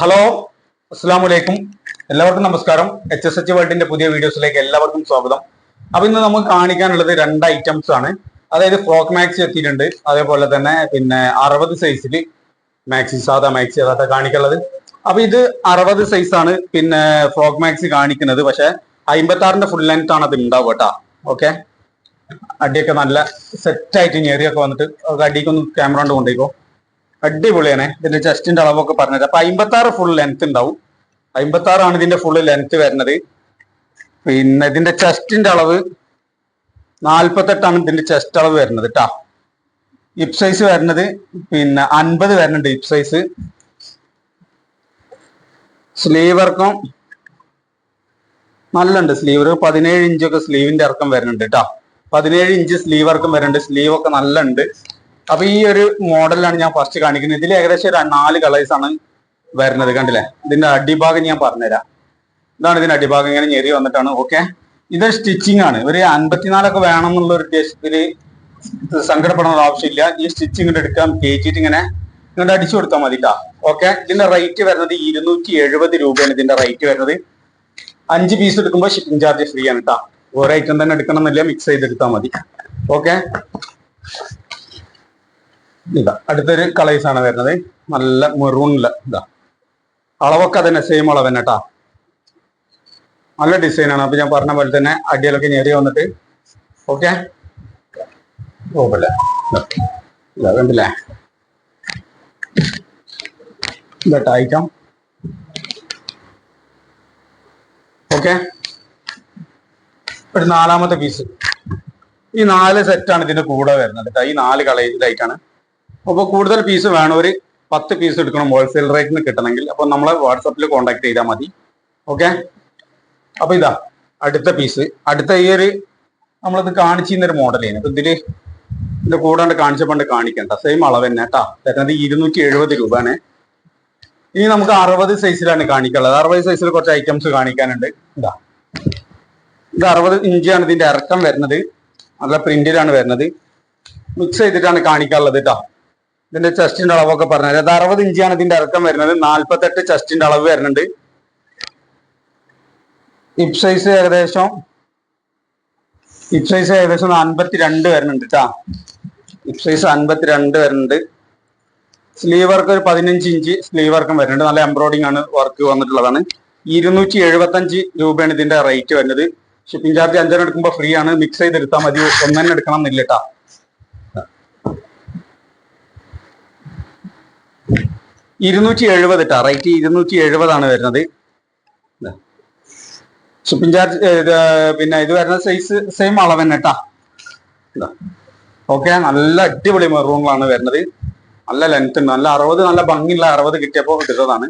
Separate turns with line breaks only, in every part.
Hello അസ്സാം വലൈക്കും എല്ലാവർക്കും നമസ്കാരം. എച്ച് എസ് എച്ച് വേൾഡിന്റെ പുതിയ വീഡിയോസിലേക്ക് എല്ലാവർക്കും സ്വാഗതം. അപ്പൊ ഇന്ന് നമുക്ക് കാണിക്കാനുള്ളത് രണ്ട് ഐറ്റംസ് ആണ്. അതായത് ഫ്രോക്ക് മാക്സി എത്തിയിട്ടുണ്ട്. അതേപോലെ തന്നെ പിന്നെ അറുപത് സൈസിൽ മാക്സി സാധാ മാക്സി അതാ കാണിക്കുള്ളത് അപ്പൊ ഇത് അറുപത് സൈസ് ആണ്. പിന്നെ ഫ്രോക്ക് മാക്സി കാണിക്കുന്നത്. പക്ഷെ അമ്പത്തി ആറിന്റെ ഫുൾ ലെങ്ത് ആണ് അത് ഉണ്ടാവുക കേട്ടോ. ഓക്കെ അടിയൊക്കെ നല്ല സെറ്റ് ആയിട്ട് ഞെറിയൊക്കെ വന്നിട്ട് അടിക്കൊന്ന് ക്യാമറ കൊണ്ട് കൊണ്ടേക്കോ അടിപൊളിയാണ്. ഇതിന്റെ ചെസ്റ്റിന്റെ അളവൊക്കെ പറഞ്ഞത്. അപ്പൊ അമ്പത്തി ആറ് ഫുൾ ലെങ്ത് ഉണ്ടാവും. അമ്പത്തി ആറാണ് ഇതിന്റെ ഫുൾ ലെങ്ത് വരുന്നത്. പിന്നെ ഇതിന്റെ ചെസ്റ്റിന്റെ അളവ് നാൽപ്പത്തെട്ടാണ് ഇതിന്റെ ചെസ്റ്റ് അളവ് വരുന്നത് കേട്ടാ ഇപ് സൈസ് വരുന്നത് പിന്നെ അൻപത് വരുന്നുണ്ട് ഇപ് സൈസ് സ്ലീവ് ഇറക്കം നല്ലുണ്ട്. സ്ലീവ് പതിനേഴ് ഇഞ്ചൊക്കെ സ്ലീവിന്റെ ഇറക്കം വരുന്നുണ്ട് കേട്ടോ പതിനേഴ് ഇഞ്ച് സ്ലീവ് ഇറക്കം വരുന്നുണ്ട്. സ്ലീവ് ഒക്കെ നല്ല ഉണ്ട് അപ്പൊ ഈ ഒരു മോഡലാണ് ഞാൻ ഫസ്റ്റ് കാണിക്കുന്നത്. ഇതിൽ ഏകദേശം ഒരു നാല് കളേഴ്സ് ആണ് വരുന്നത് കണ്ടില്ലേ? ഇതിന്റെ അടിഭാഗം ഞാൻ പറഞ്ഞുതരാം. ഇതാണ് ഇതിന്റെ അടിഭാഗം ഇങ്ങനെ ഞെരി വന്നിട്ടാണ് ഓക്കെ ഇത് സ്റ്റിച്ചിങ് ആണ്. ഒരു അൻപത്തിനാലൊക്കെ വേണം എന്നുള്ള ഒരു ഉദ്ദേശത്തിൽ സങ്കടപ്പെടേണ്ട ആവശ്യമില്ല. ഈ സ്റ്റിച്ചിങ് എടുക്കാം കേച്ചിട്ട് ഇങ്ങനെ ഇങ്ങോട്ട് അടിച്ചു കൊടുത്താൽ മതി കേട്ടോ ഓക്കെ ഇതിന്റെ റേറ്റ് വരുന്നത് ഇരുന്നൂറ്റി എഴുപത് രൂപയാണ് ഇതിന്റെ റേറ്റ് വരുന്നത്. അഞ്ച് പീസ് എടുക്കുമ്പോൾ ഷിപ്പിംഗ് ചാർജ് ഫ്രീ ആണ് കേട്ടോ ഓരോ ഐറ്റം തന്നെ എടുക്കണം എന്നില്ല മിക്സ് ചെയ്ത് എടുത്താൽ മതി. ഓക്കെ ഇതാ അടുത്തൊരു കളേഴ്സ് ആണ് വരുന്നത്. നല്ല മെറൂണിൽ ഇതാ. അളവൊക്കെ തന്നെ സെയിം അളവ് തന്നെ കേട്ടാ നല്ല ഡിസൈൻ ആണ്. അപ്പൊ ഞാൻ പറഞ്ഞ പോലെ തന്നെ അടിയിലൊക്കെ ഞെറി വന്നിട്ട് ഓക്കെ ഇതാ കണ്ടില്ലേ? ഇതാ ഐറ്റം ഓക്കെ ഒരു നാലാമത്തെ പീസ് ഈ നാല് സെറ്റാണ് ഇതിന്റെ കൂടെ വരുന്നത്. ഈ നാല് കളേജിലായിട്ടാണ് അപ്പൊ കൂടുതൽ പീസ് വേണം. ഒരു പത്ത് പീസ് എടുക്കണം ഹോൾസെയിൽ റേറ്റിന് കിട്ടണമെങ്കിൽ. അപ്പൊ നമ്മളെ വാട്സപ്പിൽ കോൺടാക്ട് ചെയ്താൽ മതി. ഓക്കെ അപ്പൊ ഇതാ അടുത്ത പീസ് അടുത്ത ഈ ഒരു നമ്മളിത് കാണിച്ചിരുന്ന ഒരു മോഡലാണ് അപ്പൊ ഇതിൽ ഇതിന്റെ കൂടാണ്ട് കാണിച്ചപ്പോണ്ട് കാണിക്കണ്ട സെയിം അളവ് തന്നെ കേട്ടാ തരുന്നത് ഇരുന്നൂറ്റി എഴുപത് രൂപയാണ്. ഇനി നമുക്ക് അറുപത് സൈസിലാണ് കാണിക്കാനുള്ളത്. അറുപത് സൈസിൽ കുറച്ച് ഐറ്റംസ് കാണിക്കാനുണ്ട്. ഇതാ. ഇത് അറുപത് ഇഞ്ചാണ് ഇതിന്റെ ഇറക്കം വരുന്നത്. നല്ല പ്രിന്റിലാണ് വരുന്നത്. മിക്സ് ചെയ്തിട്ടാണ് കാണിക്കാനുള്ളത് കേട്ടോ ഇതിന്റെ ചെസ്റ്റിന്റെ അളവൊക്കെ പറഞ്ഞത് അത് അറുപത് ഇഞ്ചാണ് ഇതിന്റെ ഇറക്കം വരുന്നത്. നാൽപ്പത്തെട്ട് ചെസ്റ്റിന്റെ അളവ് വരുന്നുണ്ട്. ഇപ് സൈസ് ഏകദേശം ഇപ് സൈസ് ഏകദേശം അൻപത്തി രണ്ട് വരുന്നുണ്ട് കേട്ടാ ഇപ് സൈസ് അൻപത്തി രണ്ട് വരുന്നുണ്ട്. സ്ലീവ് വർക്ക് ഒരു പതിനഞ്ച് ഇഞ്ച് സ്ലീവ് വർക്കും വരുന്നുണ്ട്. നല്ല എംബ്രോയിഡിംഗ് ആണ് വർക്ക് വന്നിട്ടുള്ളതാണ്. ഇരുന്നൂറ്റി എഴുപത്തി അഞ്ച് രൂപയാണ് ഇതിന്റെ റേറ്റ് വരുന്നത്. ഷിപ്പിംഗ് ചാർജ് അഞ്ചെണ്ണം എടുക്കുമ്പോൾ ഫ്രീ ആണ്. മിക്സ് ചെയ്ത് എടുത്താൽ മതി. ഒന്നെണ്ണം എടുക്കണം എന്നില്ല കേട്ടാ ഇരുന്നൂറ്റി എഴുപത് ട്ടാ. റേറ്റ് ഇരുന്നൂറ്റി എഴുപതാണ് വരുന്നത് ഷിപ്പിംഗ് ചാർജ് പിന്നെ ഇത് വരുന്ന സൈസ് സെയിം അളവ് തന്നെ കേട്ടാ ഓക്കെ നല്ല അടിപൊളി മെറൂണുകളാണ് വരുന്നത്. നല്ല ലെങ്ത് ഉണ്ട്. നല്ല അറുപത് നല്ല ഭംഗിയുള്ള അറുപത് കിട്ടിയപ്പോൾ ഇട്ടതാണ്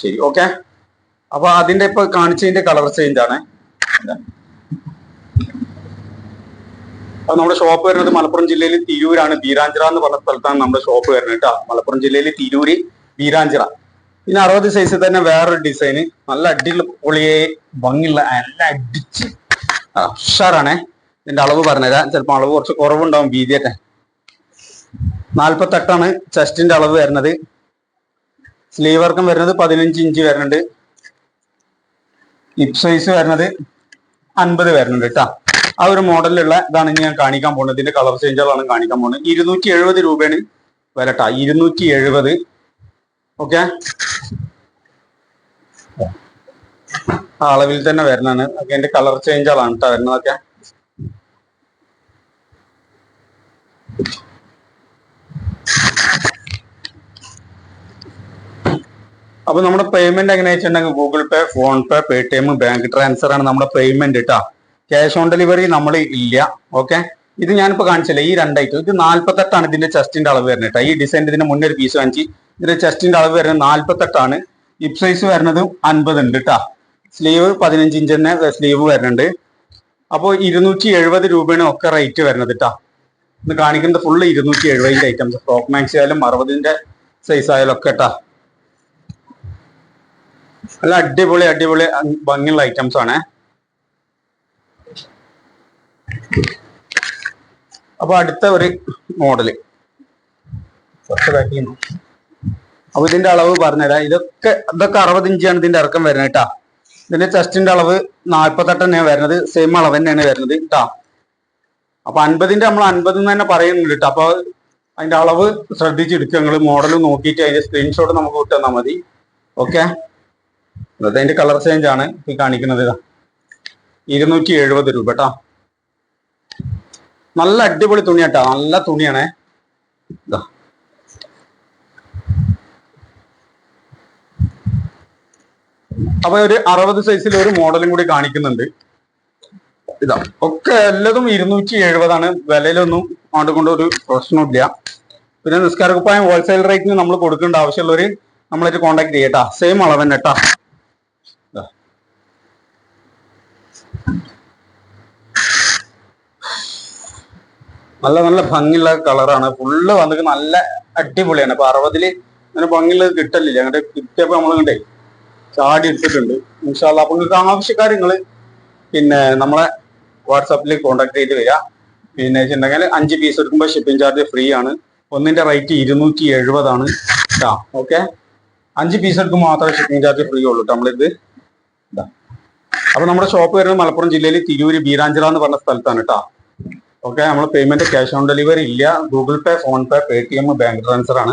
ശരി ഓക്കെ അപ്പൊ അതിന്റെ ഇപ്പൊ കാണിച്ചതിന്റെ കളർ ചേഞ്ച് ആണ്. അപ്പൊ നമ്മുടെ ഷോപ്പ് വരുന്നത് മലപ്പുറം ജില്ലയിൽ തിരൂരാണ്. ബീരാഞ്ചിറ എന്ന് പറഞ്ഞ സ്ഥലത്താണ് നമ്മുടെ ഷോപ്പ് വരുന്നത് കേട്ടോ മലപ്പുറം ജില്ലയിൽ തിരൂര് ബീരാഞ്ചിറ പിന്നെ അറുപത് സൈസിൽ തന്നെ വേറൊരു ഡിസൈന് നല്ല അടിയുള്ള പൊളിയെ ഭംഗിയുള്ള നല്ല അടിച്ച് ഉഷാറാണേ ഇതിന്റെ അളവ് പറഞ്ഞുതരാം. ചിലപ്പോൾ അളവ് കുറച്ച് കുറവുണ്ടാവും വീതിയൊക്കെ നാൽപ്പത്തെട്ടാണ് ചെസ്റ്റിന്റെ അളവ് വരുന്നത്. സ്ലീവ് വർക്കം വരുന്നത് പതിനഞ്ച് ഇഞ്ച് വരുന്നുണ്ട്. ഹിപ് സൈസ് വരുന്നത് അൻപത് വരുന്നുണ്ട് കേട്ടോ ആ ഒരു മോഡലിലുള്ള ഇതാണ് ഞാൻ കാണിക്കാൻ പോകുന്നത്. ഇതിന്റെ കളർ ചേഞ്ചുകളാണ് കാണിക്കാൻ പോകുന്നത്. ഇരുന്നൂറ്റി എഴുപത് രൂപയാണ് വരട്ടാ ഇരുന്നൂറ്റി എഴുപത് ഓക്കെ. അളവിൽ തന്നെ വരുന്നതാണ്. ഓക്കെ അതിന്റെ കളർ ചേഞ്ചുകളാണ് കേട്ടോ വരുന്നതൊക്കെ. അപ്പൊ നമ്മുടെ പേയ്മെന്റ് എങ്ങനെ വെച്ചിട്ടുണ്ടെങ്കിൽ Google Pay PhonePe Paytm bank transfer ആണ് നമ്മുടെ പേയ്മെന്റ് കേട്ടോ ക്യാഷ് ഓൺ ഡെലിവറി നമ്മൾ ഇല്ല. ഓക്കെ? ഇത് ഞാനിപ്പോ കാണിച്ചില്ല? ഈ രണ്ടായിട്ട്. ഇത് നാല്പത്തെട്ടാണ് ഇതിന്റെ ചെസ്റ്റിന്റെ അളവ് വരുന്നത് ഈ ഡിസൈൻ ഇതിന് മുന്നേ ഒരു പീസ് വാങ്ങിച്ച് ഇതിന്റെ ചെസ്റ്റിന്റെ അളവ് വരുന്നത് നാല്പത്തെട്ടാണ്. ഹിപ് സൈസ് വരുന്നത് അൻപത് ഉണ്ട് കേട്ടാ സ്ലീവ് പതിനഞ്ച് ഇഞ്ച് തന്നെ സ്ലീവ് വരുന്നുണ്ട്. അപ്പോൾ ഇരുന്നൂറ്റി എഴുപത് രൂപയാണ് ഒക്കെ റേറ്റ് വരുന്നത് കേട്ടാ ഇത് കാണിക്കുന്നത് ഫുള്ള് ഇരുന്നൂറ്റി എഴുപതിന്റെ ഐറ്റംസ് ഫ്രോക്ക് മാക്സി ആയാലും അറുപതിന്റെ സൈസ് ആയാലും ഒക്കെ കേട്ടാ നല്ല അടിപൊളി അടിപൊളി ഭംഗിയുള്ള ഐറ്റംസ് ആണ്. അപ്പൊ അടുത്ത ഒരു മോഡൽ കുറച്ച് ചെയ്യുന്നു. അപ്പൊ ഇതിന്റെ അളവ് പറഞ്ഞുതരാം. ഇതൊക്കെ ഇതൊക്കെ അറുപത് ഇഞ്ചാണ് ഇതിന്റെ ഇറക്കം വരുന്നത് കേട്ടാ. ഇതിന്റെ ചെസ്റ്റിന്റെ അളവ് നാൽപ്പത്തെട്ട് തന്നെയാണ് വരുന്നത്. സെയിം അളവ് തന്നെയാണ് വരുന്നത് കേട്ടാ. അപ്പൊ അൻപതിന്റെ നമ്മൾ അൻപത് തന്നെ പറയുന്നുണ്ട് കേട്ടോ. അപ്പൊ അതിന്റെ അളവ് ശ്രദ്ധിച്ചെടുക്കുക നിങ്ങൾ മോഡൽ നോക്കിയിട്ട് അതിന്റെ സ്ക്രീൻഷോട്ട് നമുക്ക് വിട്ടു തന്നാൽ മതി. ഓക്കെ അതിന്റെ കളർ ചേഞ്ച് ആണ് ഈ കാണിക്കുന്നത് ഇതാ. ഇരുന്നൂറ്റി എഴുപത് രൂപ കേട്ടോ. നല്ല അടിപൊളി തുണിയാട്ടാ നല്ല തുണിയാണേ. ഇതാ. അപ്പൊ ഒരു അറുപത് സൈസിൽ ഒരു മോഡലും കൂടി കാണിക്കുന്നുണ്ട്. ഇതാ ഒക്കെ എല്ലതും ഇരുന്നൂറ്റി എഴുപതാണ്. വിലയിലൊന്നും അതുകൊണ്ട് കൊണ്ട് ഒരു പ്രശ്നമില്ല പിന്നെ നിസ്കാര കുപ്പായം ഹോൾസെയിൽ റേറ്റിന് നമ്മൾ കൊടുക്കേണ്ട ആവശ്യമുള്ളവര് നമ്മളായിട്ട് കോണ്ടാക്ട് ചെയ്യട്ടാ സെയിം അളവ് തന്നെ കേട്ടാ. നല്ല നല്ല ഭംഗിയുള്ള കളറാണ്. ഫുള്ള് വന്നിട്ട് നല്ല അടിപൊളിയാണ്. അപ്പൊ അറുപതിൽ അങ്ങനെ ഭംഗിയുള്ളത് കിട്ടലില്ല. അങ്ങോട്ട് കിട്ടിയപ്പോ നമ്മളിങ്ങോട്ടേ ചാടി എടുത്തിട്ടുണ്ട്. ഇൻഷാല്ല അപ്പൊ നിങ്ങൾക്ക് ആവശ്യക്കാർ നിങ്ങൾ പിന്നെ നമ്മളെ വാട്സാപ്പിൽ കോൺടാക്ട് ചെയ്ത് വരിക പിന്നെ വെച്ചിട്ടുണ്ടെങ്കിൽ അഞ്ച് പീസ് എടുക്കുമ്പോൾ ഷിപ്പിംഗ് ചാർജ് ഫ്രീ ആണ്. ഒന്നിന്റെ റേറ്റ് ഇരുന്നൂറ്റി എഴുപതാണ് കേട്ടോ ഓക്കെ അഞ്ച് പീസ് എടുക്കുമ്പോൾ മാത്രമേ ഷിപ്പിംഗ് ചാർജ് ഫ്രീ ഉള്ളൂ നമ്മളിത്. അപ്പൊ നമ്മുടെ ഷോപ്പ് വരുന്നത് മലപ്പുറം ജില്ലയിൽ തിരൂര് ബീരാഞ്ചിറ എന്ന് പറഞ്ഞ സ്ഥലത്താണ് കേട്ടോ ഓക്കെ നമ്മൾ പേയ്മെന്റ് ക്യാഷ് ഓൺ ഡെലിവറി ഇല്ല. Google Pay PhonePe pay bank transfer ആണ്.